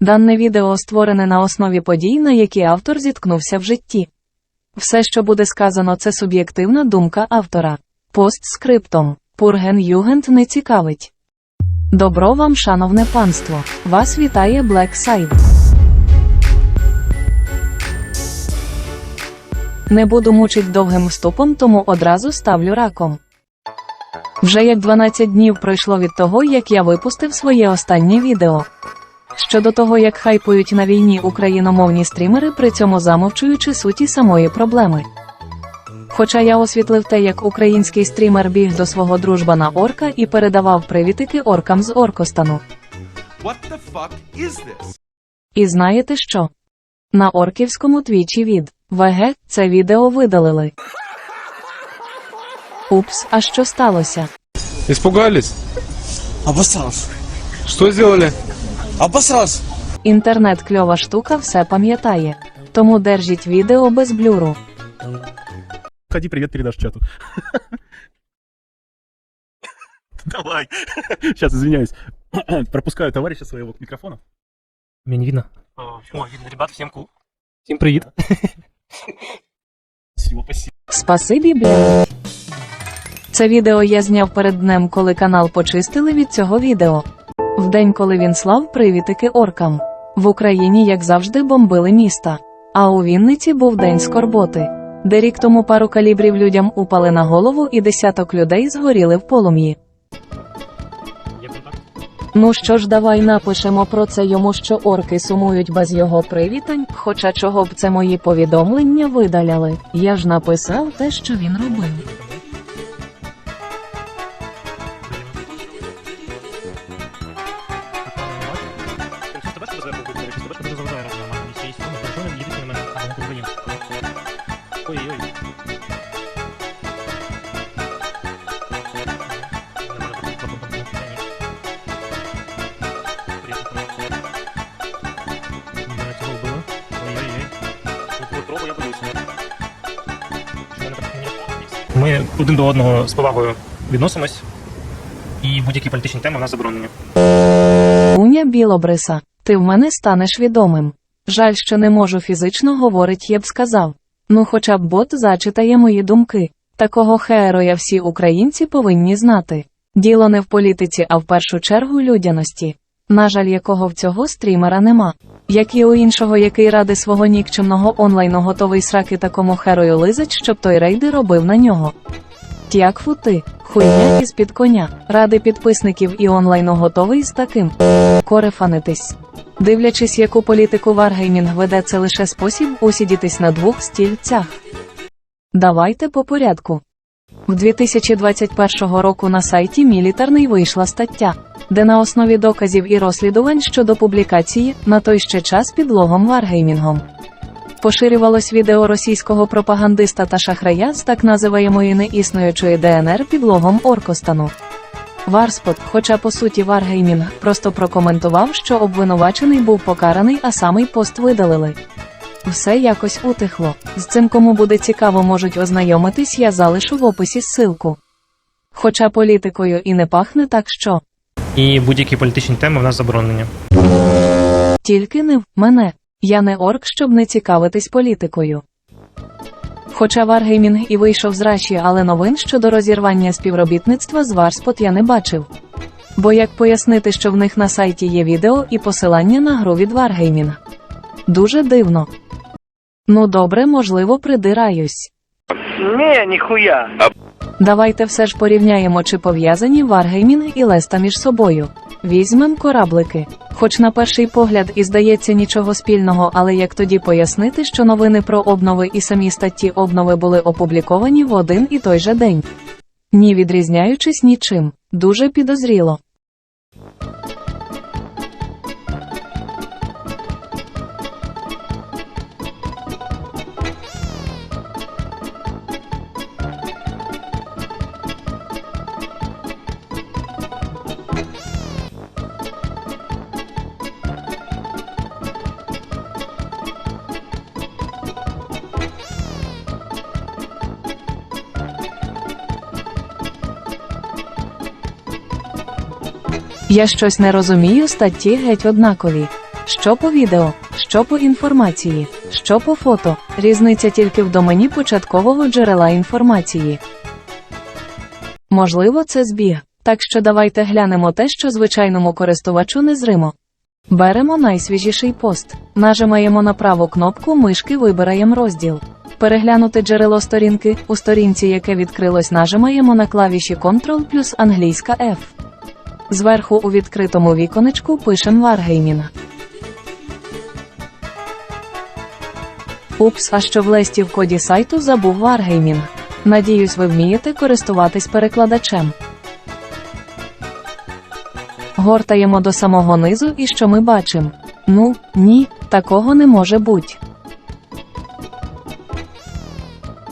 Дане відео створене на основі подій, на які автор зіткнувся в житті. Все, що буде сказано, це суб'єктивна думка автора. Постскриптом. Пурген Югент не цікавить. Добро вам, шановне панство. Вас вітає Side. Не буду мучить довгим вступом, тому одразу ставлю раком. Вже як 12 днів пройшло від того, як я випустив своє останнє відео. Щодо того, як хайпують на війні україномовні стрімери, при цьому замовчуючи суті самої проблеми. Хоча я освітлив те, як український стрімер біг до свого дружбана орка і передавав привітики оркам з Оркостану. What the fuck is this? І знаєте що? На орківському твічі від ВГ це відео видалили. Упс, а що сталося? Испугались? Обосрался. Что сделали? Обосрался. Інтернет кльова штука все пам'ятає. Тому держіть відео без блюру. Ходи, привет передашь чату. Давай. Сейчас, извиняюсь. Пропускаю товарища своего к микрофону. Меня не видно. О, видно, ребят, всем ку. Всем привет. Всего спасибо. Спасибі, бля. Це відео я зняв перед днем, коли канал почистили від цього відео. В день, коли він слав привітики оркам. В Україні, як завжди, бомбили міста. А у Вінниці був день скорботи, де рік тому пару калібрів людям упали на голову і десяток людей згоріли в полум'ї. Ну що ж, давай напишемо про це йому, що орки сумують без його привітань, хоча чого б це мої повідомлення видаляли. Я ж написав те, що він робив. Ми один до одного з повагою відносимось, і будь-які політичні теми у нас заборонені. Уня Білобриса, ти в мене станеш відомим. Жаль, що не можу фізично говорить, я б сказав. Ну, хоча б бот зачитає мої думки. Такого хероя всі українці повинні знати. Діло не в політиці, а в першу чергу людяності. На жаль, якого в цього стрімера нема. Як і у іншого, який ради свого нікчемного онлайну готовий сраки такому херою лизать, щоб той рейди робив на нього. Тякфу ти, хуйня із під коня, ради підписників і онлайну готовий з таким. Корефанитись. Дивлячись, яку політику Варгеймінг веде, це лише спосіб усідітись на двох стільцях. Давайте по порядку. В 2021 року на сайті Мілітарний вийшла стаття, де на основі доказів і розслідувань щодо публікації на той ще час підлогом Варгеймінгом. Поширювалось відео російського пропагандиста та шахрая з так називаємої неіснуючої ДНР підлогом Оркостану. Варспот, хоча по суті Варгеймінг просто прокоментував, що обвинувачений був покараний, а самий пост видалили. Все якось утихло. З цим кому буде цікаво, можуть ознайомитись, я залишу в описі ссылку. Хоча політикою і не пахне так що. І будь-які політичні теми у нас заборонені. Тільки не в мене. Я не орк, щоб не цікавитись політикою. Хоча Варгеймінг і вийшов з раші, але новин щодо розірвання співробітництва з Варспот я не бачив. Бо як пояснити, що в них на сайті є відео і посилання на гру від Варгеймінг? Дуже дивно. Ну добре, можливо, придираюсь. Не, нихуя. Давайте все ж порівняємо, чи пов'язані Варгеймінг і Леста між собою. Візьмем кораблики. Хоч на перший погляд і здається нічого спільного, але як тоді пояснити, що новини про обнови і самі статті обнови були опубліковані в один і той же день? Ні відрізняючись нічим. Дуже підозріло. Я щось не розумію, статті геть однакові. Що по відео, що по інформації, що по фото. Різниця тільки в домені початкового джерела інформації. Можливо, це збіг. Так що давайте глянемо те, що звичайному користувачу незримо. Беремо найсвіжіший пост, нажимаємо на праву кнопку мишки, вибираємо розділ. Переглянути джерело сторінки. У сторінці, яке відкрилось, нажимаємо на клавіші Ctrl плюс англійська F. Зверху у відкритому віконечку пишемо Wargaming. Упс, а що в листі в коді сайту забув Wargaming. Надіюсь, ви вмієте користуватись перекладачем. Гортаємо до самого низу і що ми бачимо? Ну, ні, такого не може бути.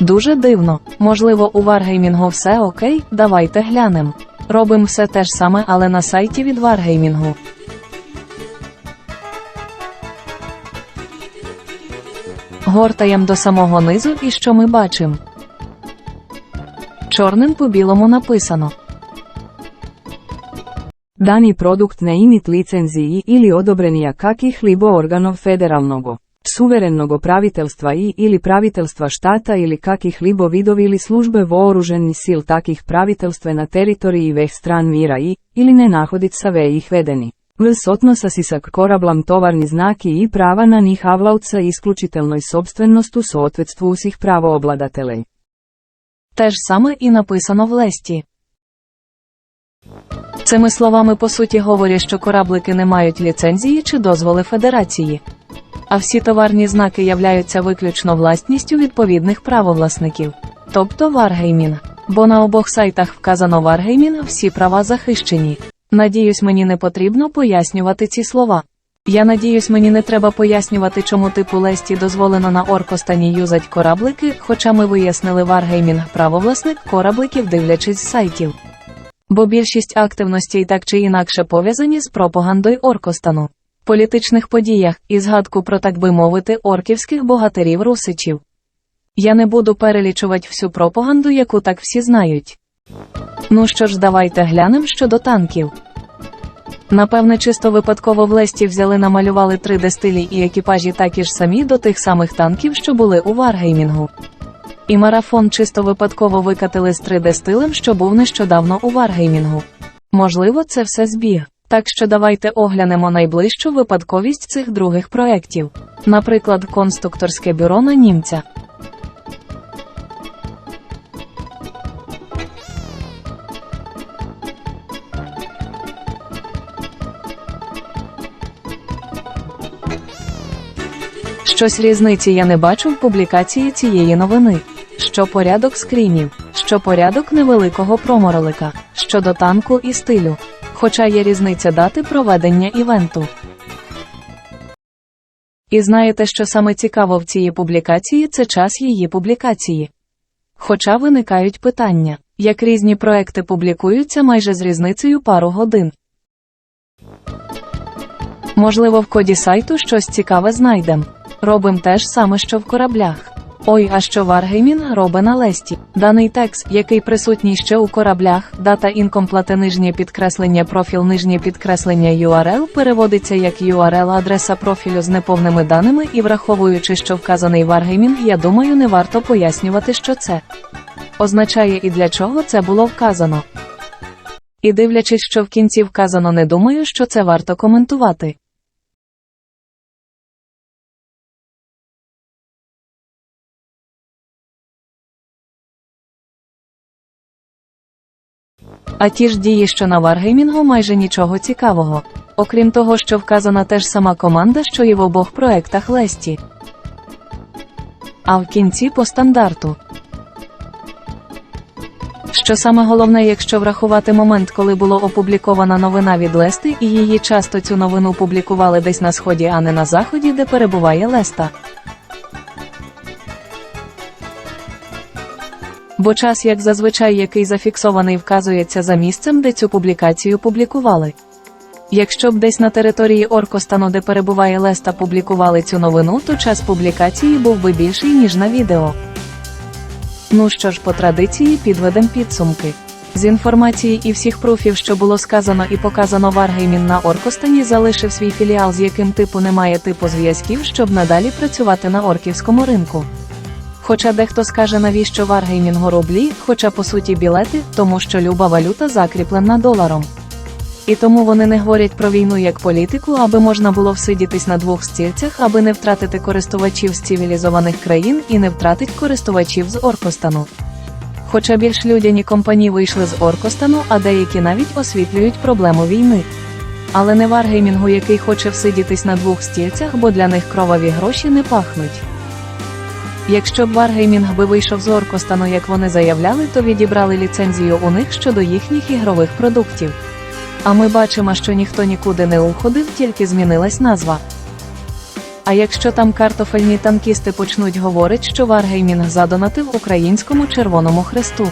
Дуже дивно. Можливо, у Wargaming все окей, давайте глянем. Робимо все те ж саме, але на сайті від Wargaming. Гортаємо до самого низу і що ми бачимо? Чорним по білому написано. Dani produkt ne imit licenziji ili odobrenija kakih libo organov federalnogo, suverenog pravitelstva i ili pravitelstva štata ili kakih libo vidovi ili službe vooruženi sil takih pravitelstve na teritoriji veh stran mira i, ili ne nahodit sa ve ih vedeni. Vs odnosa sisak korablam tovarni znaki i prava na njih avlauca isključitelnoj sobstvenostu sootvetstvu usih pravoobladatelej. Те ж саме і написано в листі. Цими словами по суті говорять, що кораблики не мають ліцензії чи дозволи Федерації. А всі товарні знаки являються виключно власністю відповідних правовласників, тобто Wargaming. Бо на обох сайтах вказано Wargaming, всі права захищені. Надіюсь, мені не потрібно пояснювати ці слова. Я надіюсь, мені не треба пояснювати, чому типу Лесті дозволено на Оркостані юзать кораблики, хоча ми вияснили Wargaming правовласник корабликів, дивлячись з сайтів. Бо більшість активностей так чи інакше пов'язані з пропагандою Оркостану, політичних подіях і згадку про так би мовити орківських богатирів русичів. Я не буду перелічувати всю пропаганду, яку так всі знають. Ну що ж, давайте глянемо щодо танків. Напевне, чисто випадково в Лесті взяли намалювали 3D стилі і екіпажі такі ж самі до тих самих танків, що були у Варгеймінгу. І марафон чисто випадково викатили з 3D стилем, що був нещодавно у Варгеймінгу. Можливо, це все збіг. Так що давайте оглянемо найближчу випадковість цих других проєктів. Наприклад, конструкторське бюро на німця. Щось різниці я не бачу в публікації цієї новини. Що порядок скрінів, що порядок невеликого проморолика, щодо танку і стилю. Хоча є різниця дати проведення івенту. І знаєте, що саме цікаво в цій публікації це час її публікації. Хоча виникають питання, як різні проекти публікуються майже з різницею пару годин. Можливо, в коді сайту щось цікаве знайдем. Робим те ж саме, що в кораблях. Ой, а що Wargaming робить на лесті? Даний текст, який присутній ще у кораблях, дата інкомплате нижнє підкреслення профіль нижнє підкреслення URL переводиться як URL адреса профілю з неповними даними і враховуючи, що вказаний Wargaming, я думаю, не варто пояснювати, що це означає і для чого це було вказано. І дивлячись, що в кінці вказано, не думаю, що це варто коментувати. А ті ж дії, що на Варгеймінгу, майже нічого цікавого. Окрім того, що вказана теж сама команда, що і в обох проектах Лесті. А в кінці по стандарту. Що саме головне, якщо врахувати момент, коли було опублікована новина від Лести, і її часто цю новину публікували десь на сході, а не на заході, де перебуває Леста. Бо час, як зазвичай, який зафіксований, вказується за місцем, де цю публікацію публікували. Якщо б десь на території Оркостану, де перебуває Леста, публікували цю новину, то час публікації був би більший, ніж на відео. Ну що ж, по традиції підведемо підсумки. З інформації і всіх пруфів, що було сказано і показано Варгеймін на Оркостані, залишив свій філіал, з яким типу немає типу зв'язків, щоб надалі працювати на орківському ринку. Хоча дехто скаже, навіщо Варгеймінгу рублі, хоча по суті білети, тому що люба валюта закріплена доларом. І тому вони не говорять про війну як політику, аби можна було всидітись на двох стільцях, аби не втратити користувачів з цивілізованих країн і не втратить користувачів з Оркостану. Хоча більш людяні компанії вийшли з Оркостану, а деякі навіть освітлюють проблему війни. Але не Варгеймінгу, який хоче всидітись на двох стільцях, бо для них кроваві гроші не пахнуть. Якщо б Варгеймінг би вийшов з Оркостану, як вони заявляли, то відібрали ліцензію у них щодо їхніх ігрових продуктів. А ми бачимо, що ніхто нікуди не уходив, тільки змінилась назва. А якщо там картофельні танкісти почнуть говорити, що Варгеймінг задонатив українському Червоному Хресту.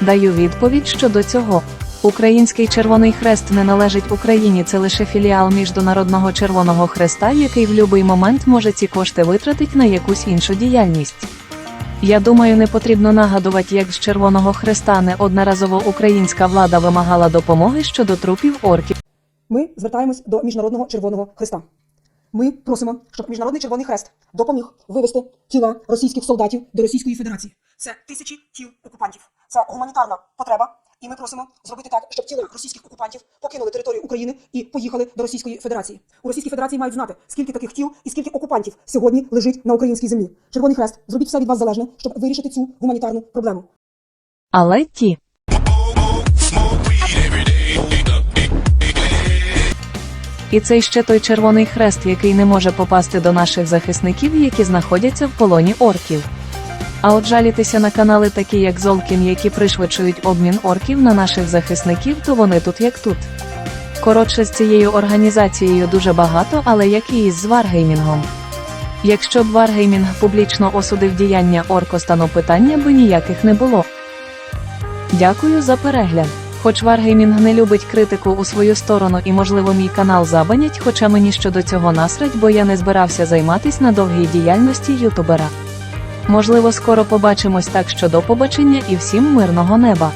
Даю відповідь щодо цього. Український Червоний Хрест не належить Україні, це лише філіал Міжнародного Червоного Хреста, який в будь-який момент може ці кошти витратити на якусь іншу діяльність. Я думаю, не потрібно нагадувати, як з Червоного Хреста неодноразово українська влада вимагала допомоги щодо трупів орків. Ми звертаємось до Міжнародного Червоного Хреста. Ми просимо, щоб Міжнародний Червоний Хрест допоміг вивести тіла російських солдатів до Російської Федерації. Це тисячі тіл окупантів. Це гуманітарна потреба. І ми просимо зробити так, щоб тіла російських окупантів покинули територію України і поїхали до Російської Федерації. У Російській Федерації мають знати, скільки таких тіл і скільки окупантів сьогодні лежить на українській землі. Червоний Хрест, зробіть все від вас залежне, щоб вирішити цю гуманітарну проблему. Але ті. І це ще той Червоний Хрест, який не може попасти до наших захисників, які знаходяться в полоні орків. А от жалітися на канали такі як Золкін, які пришвидшують обмін орків на наших захисників, то вони тут як тут. Коротше, з цією організацією дуже багато, але як і із Варгеймінгом. Якщо б Варгеймінг публічно осудив діяння Оркостану, питання би ніяких не було. Дякую за перегляд. Хоч Варгеймінг не любить критику у свою сторону і, можливо, мій канал забанять, хоча мені щодо цього насрать, бо я не збирався займатись на довгій діяльності ютубера. Можливо, скоро побачимось так що до побачення і всім мирного неба.